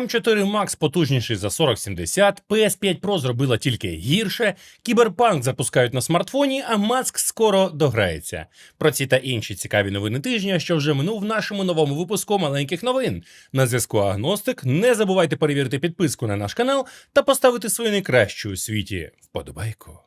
М4 Max потужніший за 4070, PS5 Pro зробила тільки гірше, Кіберпанк запускають на смартфоні, а Маск скоро дограється. Про ці та інші цікаві новини тижня, що вже минув в нашому новому випуску маленьких новин. На зв'язку Агностик. Не забувайте перевірити підписку на наш канал та поставити свою найкращу у світі вподобайку.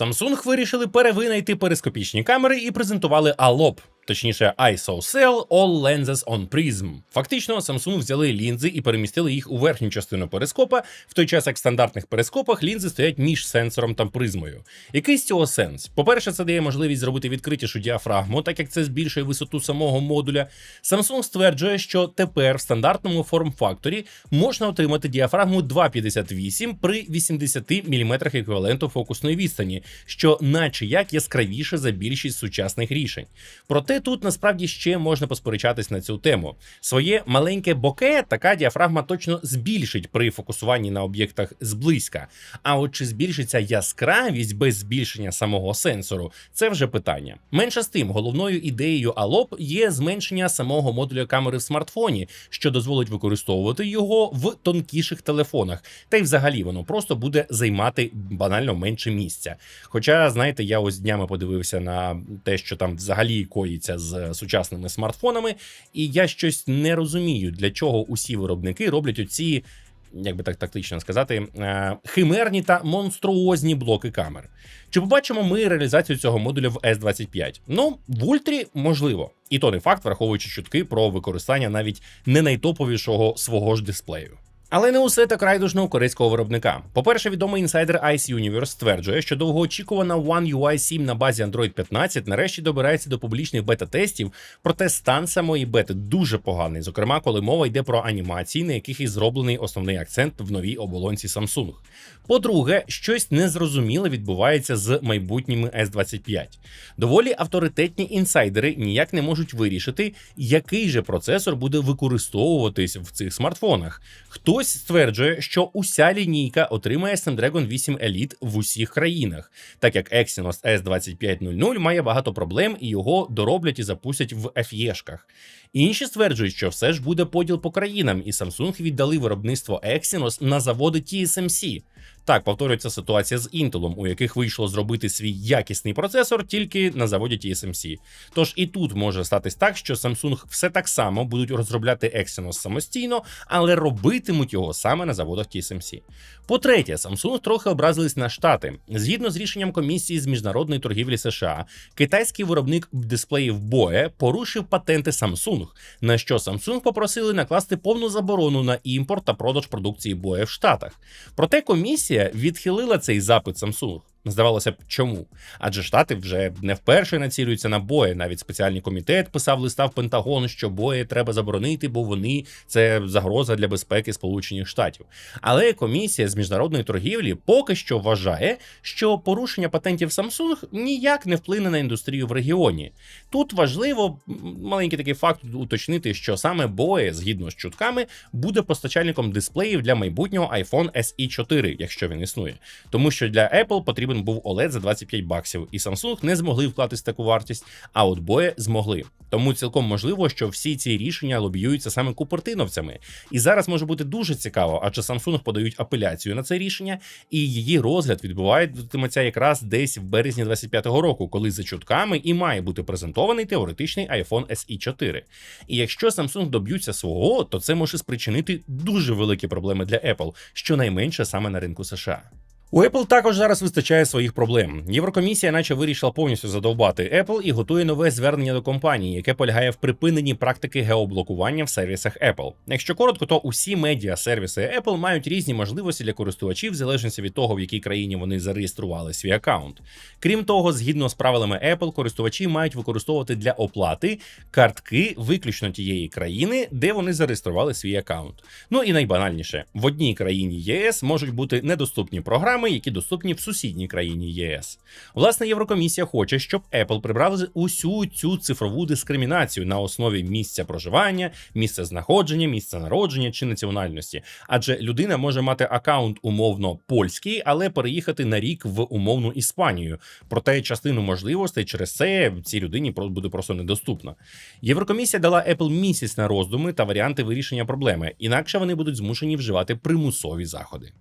Samsung вирішили перевинайти перископічні камери і презентували ALOP, точніше ISOCELL All Lenses on Prism. Фактично, Samsung взяли лінзи і перемістили їх у верхню частину перископа, в той час як в стандартних перископах лінзи стоять між сенсором та призмою. Який з цього сенс? По-перше, це дає можливість зробити відкритішу діафрагму, так як це збільшує висоту самого модуля. Samsung стверджує, що тепер в стандартному форм-факторі можна отримати діафрагму 2,58 при 80 мм еквіваленту фокусної відстані, що наче як яскравіше за більшість сучасних рішень. Проте тут насправді ще можна посперечатись на цю тему. Своє маленьке боке така діафрагма точно збільшить при фокусуванні на об'єктах зблизька. А от чи збільшиться яскравість без збільшення самого сенсору, це вже питання. Менше з тим, головною ідеєю ALOP є зменшення самого модуля камери в смартфоні, що дозволить використовувати його в тонкіших телефонах. Та й взагалі воно просто буде займати банально менше місця. Хоча, знаєте, я ось днями подивився на те, що там взагалі коїться з сучасними смартфонами, і я щось не розумію, для чого усі виробники роблять оці. Як би так тактично сказати, е, химерні та монструозні блоки камер. Чи побачимо ми реалізацію цього модуля в S25? Ну, в ультрі можливо, і то не факт, враховуючи чутки про використання навіть не найтоповішого свого ж дисплею. Але не усе так райдужно у корейського виробника. По-перше, відомий інсайдер Ice Universe стверджує, що довгоочікувана One UI 7 на базі Android 15 нарешті добирається до публічних бета-тестів, проте стан самої бети дуже поганий, зокрема, коли мова йде про анімації, на яких і зроблений основний акцент в новій оболонці Samsung. По-друге, щось незрозуміле відбувається з майбутніми S25. Доволі авторитетні інсайдери ніяк не можуть вирішити, який же процесор буде використовуватись в цих смартфонах. Хтось стверджує, що уся лінійка отримає Snapdragon 8 Elite в усіх країнах, так як Exynos S2500 має багато проблем і його дороблять і запустять в FE-шках. Інші стверджують, що все ж буде поділ по країнам, і Samsung віддали виробництво Exynos на заводи TSMC. Так, повторюється ситуація з Intel, у яких вийшло зробити свій якісний процесор тільки на заводі TSMC. Тож і тут може статись так, що Samsung все так само будуть розробляти Exynos самостійно, але робитимуть його саме на заводах TSMC. По-третє, Samsung трохи образились на штати. Згідно з рішенням комісії з міжнародної торгівлі США, китайський виробник дисплеїв BOE порушив патенти Samsung, на що Samsung попросили накласти повну заборону на імпорт та продаж продукції BOE в Штатах. Проте комісія відхилила цей запит Samsung. Здавалося б, чому? Адже штати вже не вперше націлюються на бої. Навіть спеціальний комітет писав листа в Пентагон, що бої треба заборонити, бо вони це загроза для безпеки Сполучених Штатів. Але комісія з міжнародної торгівлі поки що вважає, що порушення патентів Samsung ніяк не вплине на індустрію в регіоні. Тут важливо маленький такий факт уточнити, що саме бої, згідно з чутками, буде постачальником дисплеїв для майбутнього iPhone SE 4, якщо він існує, тому що для Apple потрібен був OLED за 25 баксів, і Samsung не змогли вклатись таку вартість, а от боє змогли. Тому цілком можливо, що всі ці рішення лобіюються саме купертиновцями. І зараз може бути дуже цікаво, адже Samsung подають апеляцію на це рішення, і її розгляд відбуватиметься якраз десь в березні 25-го року, коли за чутками і має бути презентований теоретичний iPhone SE 4. І якщо Samsung доб'ються свого, то це може спричинити дуже великі проблеми для Apple, щонайменше саме на ринку США. У Apple також зараз вистачає своїх проблем. Єврокомісія, наче вирішила повністю задовбати Apple і готує нове звернення до компанії, яке полягає в припиненні практики геоблокування в сервісах Apple. Якщо коротко, то усі медіа сервіси Apple мають різні можливості для користувачів, в залежності від того, в якій країні вони зареєстрували свій аккаунт. Крім того, згідно з правилами Apple, користувачі мають використовувати для оплати картки виключно тієї країни, де вони зареєстрували свій аккаунт. Ну і найбанальніше, в одній країні ЄС можуть бути недоступні програми чіпами, які доступні в сусідній країні ЄС. Власне, Єврокомісія хоче, щоб Apple прибрали усю цю цифрову дискримінацію на основі місця проживання, місця знаходження, місця народження чи національності. Адже людина може мати аккаунт умовно польський, але переїхати на рік в умовну Іспанію. Проте частину можливостей через це цій людині буде просто недоступна. Єврокомісія дала Apple місяць на роздуми та варіанти вирішення проблеми, інакше вони будуть змушені вживати примусові заходи.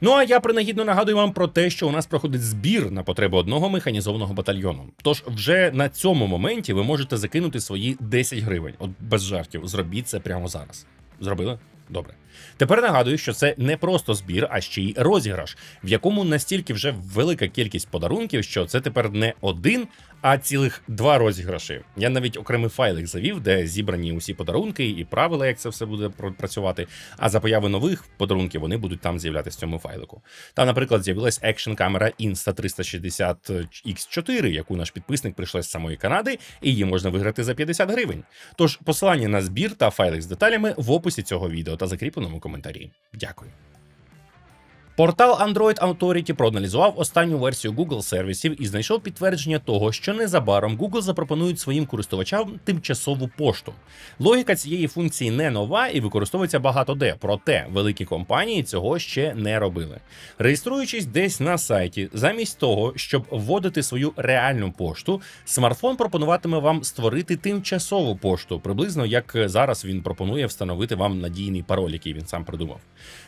Ну а я принагідно нагадую вам про те, що у нас проходить збір на потреби одного механізованого батальйону. Тож вже на цьому моменті ви можете закинути свої 10 гривень. От без жартів, зробіть це прямо зараз. Зробили? Добре. Тепер нагадую, що це не просто збір, а ще й розіграш, в якому настільки вже велика кількість подарунків, що це тепер не один, а цілих два розіграші. Я навіть окремий файлик завів, де зібрані усі подарунки і правила, як це все буде працювати. А за появи нових подарунків вони будуть там з'являтися в цьому файлику. Там, наприклад, з'явилась екшн камера Insta360 X4, яку наш підписник прийшла з самої Канади, і її можна виграти за 50 гривень. Тож посилання на збір та файлик з деталями в описі цього відео та закріпленому коментарі. Дякую. Портал Android Authority проаналізував останню версію Google сервісів і знайшов підтвердження того, що незабаром Google запропонують своїм користувачам тимчасову пошту. Логіка цієї функції не нова і використовується багато де, проте великі компанії цього ще не робили. Реєструючись десь на сайті, замість того, щоб вводити свою реальну пошту, смартфон пропонуватиме вам створити тимчасову пошту, приблизно як зараз він пропонує встановити вам надійний пароль, який він сам придумав.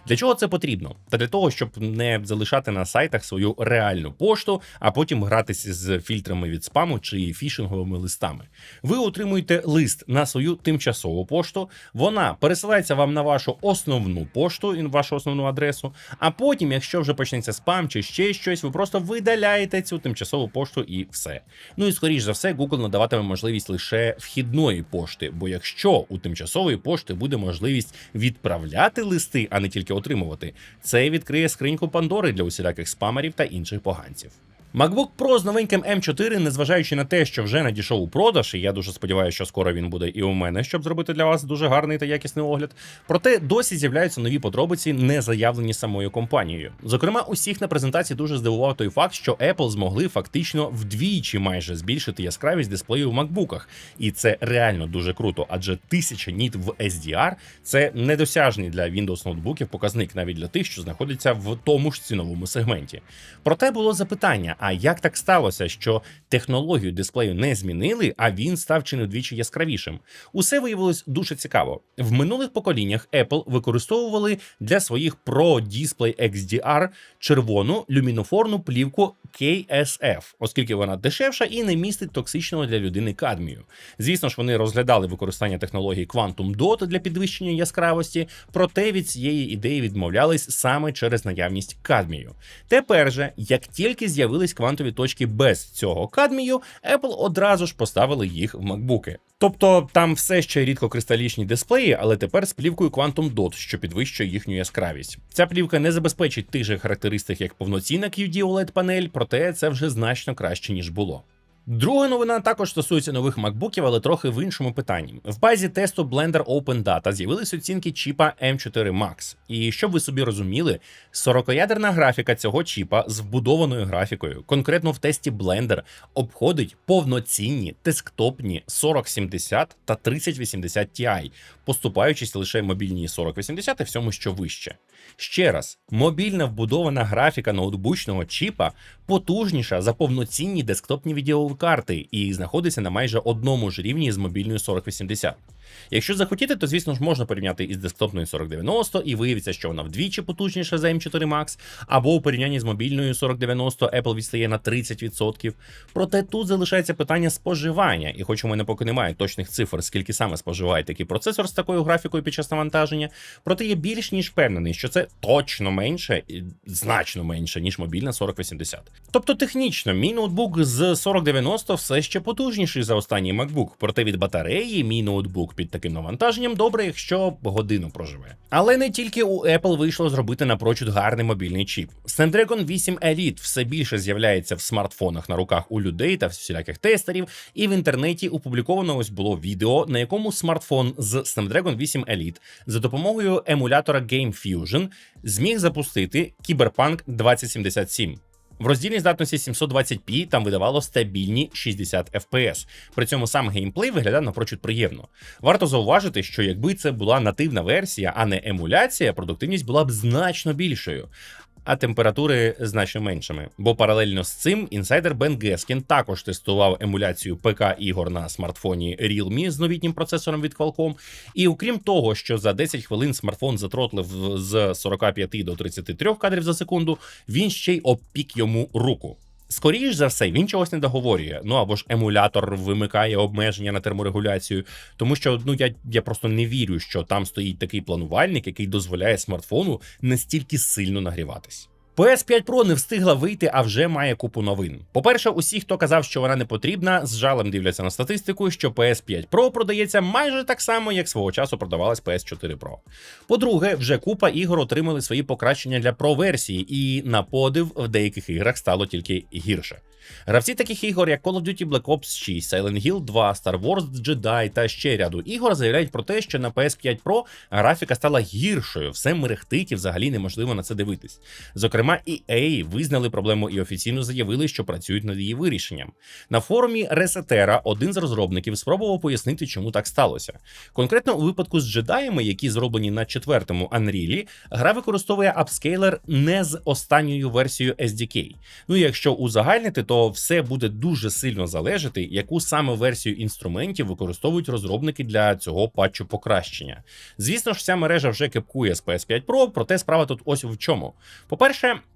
Для чого це потрібно? Та для того, щоб не залишати на сайтах свою реальну пошту, а потім гратися з фільтрами від спаму чи фішинговими листами. Ви отримуєте лист на свою тимчасову пошту. Вона пересилається вам на вашу основну пошту, і вашу основну адресу. А потім, якщо вже почнеться спам чи ще щось, ви просто видаляєте цю тимчасову пошту і все. Ну і скоріш за все, Google надаватиме можливість лише вхідної пошти. Бо якщо у тимчасової пошти буде можливість відправляти листи, а не тільки отримувати, це відкриє скриньку Пандори для усіляких спамерів та інших поганців. MacBook Pro з новеньким M4, незважаючи на те, що вже надійшов у продаж, і я дуже сподіваюся, що скоро він буде і у мене, щоб зробити для вас дуже гарний та якісний огляд. Проте досі з'являються нові подробиці, не заявлені самою компанією. Зокрема, усіх на презентації дуже здивував той факт, що Apple змогли фактично вдвічі майже збільшити яскравість дисплею в макбуках. І це реально дуже круто, адже 1000 ніт в SDR це недосяжний для Windows ноутбуків показник, навіть для тих, що знаходяться в тому ж ціновому сегменті. Проте було запитання. А як так сталося, що технологію дисплею не змінили, а він став чи не вдвічі яскравішим? Усе виявилось дуже цікаво. В минулих поколіннях Apple використовували для своїх Pro Display XDR червону люмінофорну плівку KSF, оскільки вона дешевша і не містить токсичного для людини кадмію. Звісно ж, вони розглядали використання технології Quantum Dot для підвищення яскравості, проте від цієї ідеї відмовлялись саме через наявність кадмію. Тепер же, як тільки з'явились квантові точки без цього кадмію, Apple одразу ж поставили їх в макбуки. Тобто там все ще рідко кристалічні дисплеї, але тепер з плівкою Quantum Dot, що підвищує їхню яскравість. Ця плівка не забезпечить тих же характеристик, як повноцінна QD OLED панель, проте це вже значно краще ніж було. Друга новина також стосується нових макбуків, але трохи в іншому питанні. В базі тесту Blender Open Data з'явились оцінки чіпа M4 Max. І щоб ви собі розуміли, 40-ядерна графіка цього чіпа з вбудованою графікою, конкретно в тесті Blender, обходить повноцінні десктопні 4070 та 3080 Ti, поступаючись лише мобільні 4080 і всьому, що вище. Ще раз, мобільна вбудована графіка ноутбучного чіпа потужніша за повноцінні десктопні відеокарти і знаходиться на майже одному ж рівні з мобільною 4080. Якщо захотіти, то звісно ж можна порівняти із десктопною 4090 і виявиться, що вона вдвічі потужніша за M4 Max, або у порівнянні з мобільною 4090 Apple відстає на 30%. Проте тут залишається питання споживання, і хоч у мене поки немає точних цифр, скільки саме споживає такий процесор з такою графікою під час навантаження, проте я більш ніж впевнений, що це точно менше, і значно менше, ніж мобільна 4080. Тобто технічно, мій ноутбук з 4090 все ще потужніший за останній MacBook, проте від батареї мій ноутбук під таким навантаженням добре, якщо годину проживе. Але не тільки у Apple вийшло зробити напрочуд гарний мобільний чіп. Snapdragon 8 Elite все більше з'являється в смартфонах на руках у людей та всіляких тестерів, і в інтернеті опубліковано ось було відео, на якому смартфон з Snapdragon 8 Elite за допомогою емулятора Game Fusion зміг запустити Cyberpunk 2077. В роздільній здатності 720p там видавало стабільні 60 FPS. При цьому сам геймплей виглядав напрочуд приємно. Варто зауважити, що якби це була нативна версія, а не емуляція, продуктивність була б значно більшою. А температури значно меншими. Бо паралельно з цим інсайдер Бен Гескін також тестував емуляцію ПК ігор на смартфоні Realme з новітнім процесором від Qualcomm. І окрім того, що за 10 хвилин смартфон затротлив з 45 до 33 кадрів за секунду, він ще й обпік йому руку. Скоріш за все, він чогось не договорює. Ну або ж емулятор вимикає обмеження на терморегуляцію, тому що ну я, я просто не вірю, що там стоїть такий планувальник, який дозволяє смартфону настільки сильно нагріватись. PS5 Pro не встигла вийти, а вже має купу новин. По-перше, усі, хто казав, що вона не потрібна, з жалем дивляться на статистику, що PS5 Pro продається майже так само, як свого часу продавалась PS4 Pro. По-друге, вже купа ігор отримали свої покращення для Pro версії, і на подив в деяких іграх стало тільки гірше. Гравці таких ігор, як Call of Duty Black Ops 6, Silent Hill 2, Star Wars Jedi та ще ряду ігор заявляють про те, що на PS5 Pro графіка стала гіршою, все мерехтить і взагалі неможливо на це дивитись. Зокрема, EA визнали проблему і офіційно заявили, що працюють над її вирішенням. На форумі Resetera один з розробників спробував пояснити, чому так сталося. Конкретно у випадку з джедаями, які зроблені на четвертому Unreal, гра використовує апскейлер не з останньою версією SDK. Ну якщо узагальнити, то все буде дуже сильно залежати, яку саме версію інструментів використовують розробники для цього патчу покращення. Звісно ж, вся мережа вже кепкує з PS5 Pro, проте справа тут ось в чому.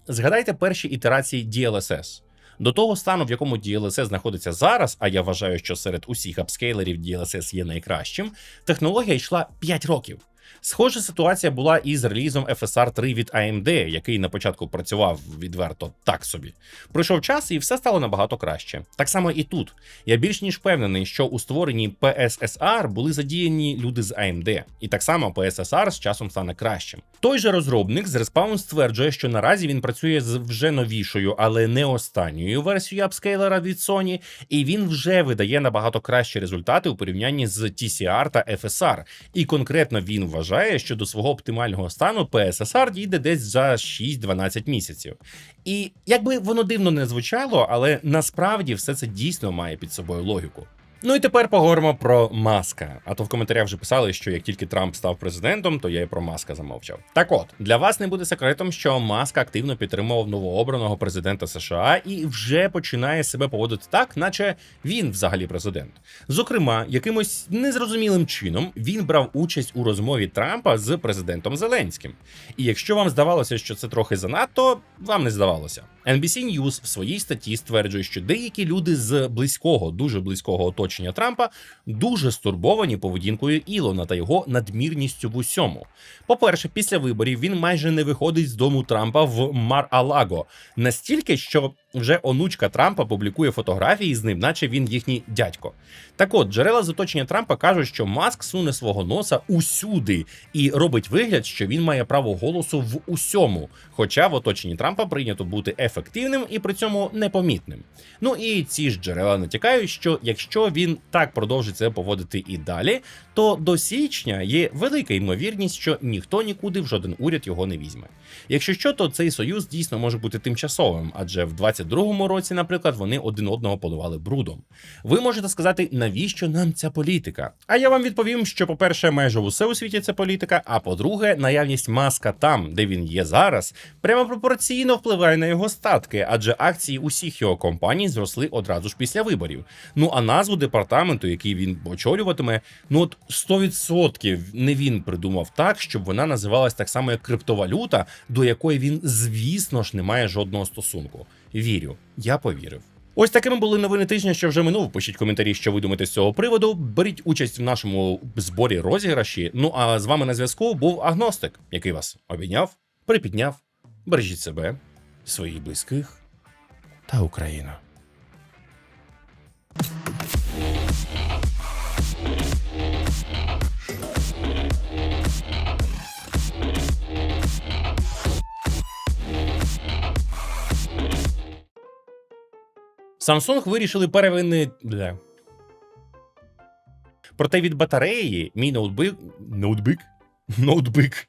Згадайте перші ітерації DLSS. До того стану, в якому DLSS знаходиться зараз, а я вважаю, що серед усіх апскейлерів DLSS є найкращим, технологія йшла 5 років. Схожа ситуація була і з релізом FSR 3 від AMD, який на початку працював відверто так собі. Пройшов час і все стало набагато краще. Так само і тут. Я більш ніж впевнений, що у створенні PSSR були задіяні люди з AMD, і так само PSSR з часом стане кращим. Той же розробник з Respawn стверджує, що наразі він працює з вже новішою, але не останньою версією апскейлера від Sony, і він вже видає набагато кращі результати у порівнянні з TCR та FSR. І конкретно він вважає, що до свого оптимального стану ПССР дійде десь за 6-12 місяців. І якби воно дивно не звучало, але насправді все це дійсно має під собою логіку. Ну і тепер поговоримо про маска. А то в коментарях вже писали, що як тільки Трамп став президентом, то я і про маска замовчав. Так от для вас не буде секретом, що Маск активно підтримував новообраного президента США і вже починає себе поводити так, наче він взагалі президент. Зокрема, якимось незрозумілим чином він брав участь у розмові Трампа з президентом Зеленським. І якщо вам здавалося, що це трохи занадто, вам не здавалося. NBC News в своїй статті стверджує, що деякі люди з близького, дуже близького оточення Трампа дуже стурбовані поведінкою Ілона та його надмірністю в усьому. По-перше, після виборів він майже не виходить з дому Трампа в Мар-Алаго, настільки, що вже онучка Трампа публікує фотографії з ним, наче він їхній дядько. Так от, джерела з оточення Трампа кажуть, що Маск суне свого носа усюди і робить вигляд, що він має право голосу в усьому. Хоча в оточенні Трампа прийнято бути ефективним і при цьому непомітним. Ну і ці ж джерела натякають, що якщо він так продовжить себе поводити і далі, то до січня є велика ймовірність, що ніхто нікуди в жоден уряд його не візьме. Якщо що, то цей союз дійсно може бути тимчасовим, адже в 22-му році, наприклад, вони один одного поливали брудом. Ви можете сказати, навіщо нам ця політика? А я вам відповім, що, по-перше, майже усе у світі це політика. А по-друге, наявність маска там, де він є зараз, прямо пропорційно впливає на його статки, адже акції усіх його компаній зросли одразу ж після виборів. Ну а назву департаменту, який він очолюватиме, ну от 100% не він придумав так, щоб вона називалась так само, як криптовалюта, до якої він, звісно ж, не має жодного стосунку. Вірю, я повірив. Ось такими були новини тижня, що вже минув. Пишіть коментарі, що ви думаєте з цього приводу. Беріть участь в нашому зборі розіграші. Ну а з вами на зв'язку був агностик, який вас обійняв, припідняв. Бережіть себе, своїх близьких та Україну. Samsung вирішили перевини. Бля. Проте від батареї мій ноутбик. Ноутбик? Ноутбик.